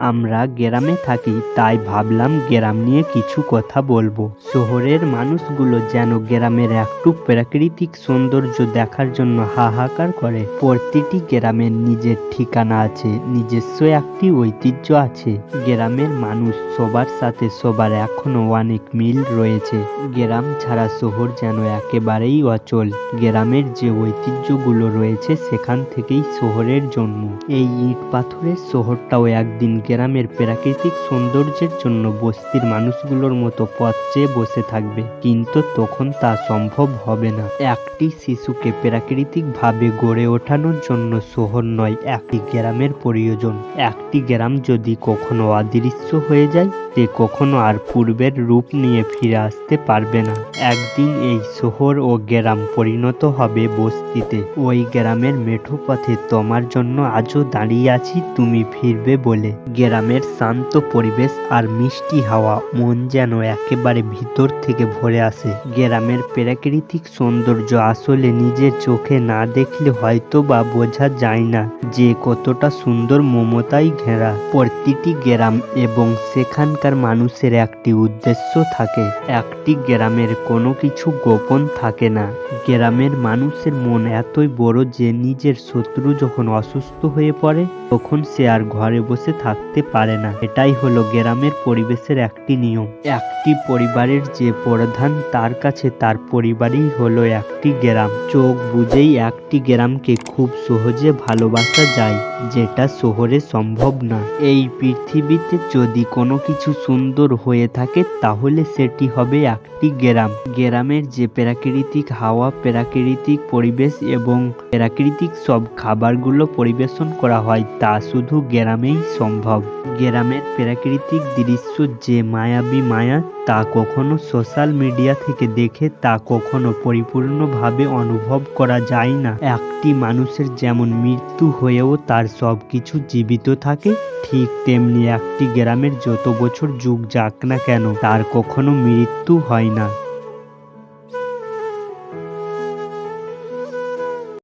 আমরা গ্রামে থাকি, তাই ভাবলাম গ্রাম নিয়ে কিছু কথা বলব। শহরের মানুষগুলো যেন গ্রামের একটু প্রাকৃতিক সৌন্দর্য দেখার জন্য হাহাকার করে। প্রতিটি গ্রামের নিজের ঠিকানা আছে, নিজস্ব একটি ঐতিহ্য আছে। গ্রামের মানুষ সবার সাথে সবার এখনও অনেক মিল রয়েছে। গ্রাম ছাড়া শহর যেন একেবারেই অচল। গ্রামের যে ঐতিহ্যগুলো রয়েছে, সেখান থেকেই শহরের জন্ম। এই ইট পাথরের শহরটাও একদিন গ্রামের প্রাকৃতিক সৌন্দর্যের জন্য বস্তির মানুষগুলোর মতো পথ চেয়ে বসে থাকবে। কিন্তু তখন তা সম্ভব হবে না। একটি শিশুকে প্রাকৃতিকভাবে গড়ে ওঠানোর জন্য শহর নয়, একটি গ্রামের প্রয়োজন। একটি গ্রাম যদি কখনো অদৃশ্য হয়ে যায়, সে কখনো আর পূর্বের রূপ নিয়ে ফিরে আসতে পারবে না। একদিন এই শহর ও গ্রাম পরিণত হবে বস্তিতে। ওই গ্রামের মেঠো পথে তোমার জন্য আজও দাঁড়িয়ে আছি, তুমি ফিরবে বলে। গ্রামের শান্ত পরিবেশ আর মিষ্টি হাওয়া মন যেন একেবারে ভিতর থেকে ভরে আসে। গ্রামের প্রাকৃতিক সৌন্দর্য আসলে নিজের চোখে না দেখলে হয়তো বা বোঝা যায় না যে কতটা সুন্দর মমতাই ঘেরা। প্রতিটি গ্রাম এবং সেখানকার মানুষের একটি উদ্দেশ্য থাকে, একটি গ্রামের কোনো কিছু গোপন থাকে না। গ্রামের মানুষের মন এতই বড় যে নিজের শত্রু যখন অসুস্থ হয়ে পড়ে, তখন সে আর ঘরে বসে থাকতে পারে না। এটাই হলো গ্রামের পরিবেশের একটি নিয়ম। একটি পরিবারের যে প্রধান, তার কাছে তার পরিবারই হলো একটি গ্রাম। চোখ বুঝেই একটি গ্রামকে খুব সহজে ভালোবাসা যায়। যেটা শহরে সম্ভব না। এই পৃথিবীতে যদি কোনো কিছু সুন্দর হয়ে থাকে, তাহলে সেটি হবে একটি গ্রাম। গ্রামের যে প্রাকৃতিক হাওয়া, প্রাকৃতিক পরিবেশ এবং প্রাকৃতিক সব খাবারগুলো পরিবেশন করা হয়, তা শুধু গ্রামেই সম্ভব। গ্রামের প্রাকৃতিক দৃশ্য যে মায়াবী মায়া, তা কখনো সোশ্যাল মিডিয়া থেকে দেখে, তা কখনো পরিপূর্ণভাবে অনুভব করা যায় না। একটি মানুষের যেমন মৃত্যু হয়েও তার সব কিছু জীবিত থাকে, ঠিক তেমনি একটি গ্রামের যত বছর যুগ যাক না কেন, তার কখনো মৃত্যু হয় না।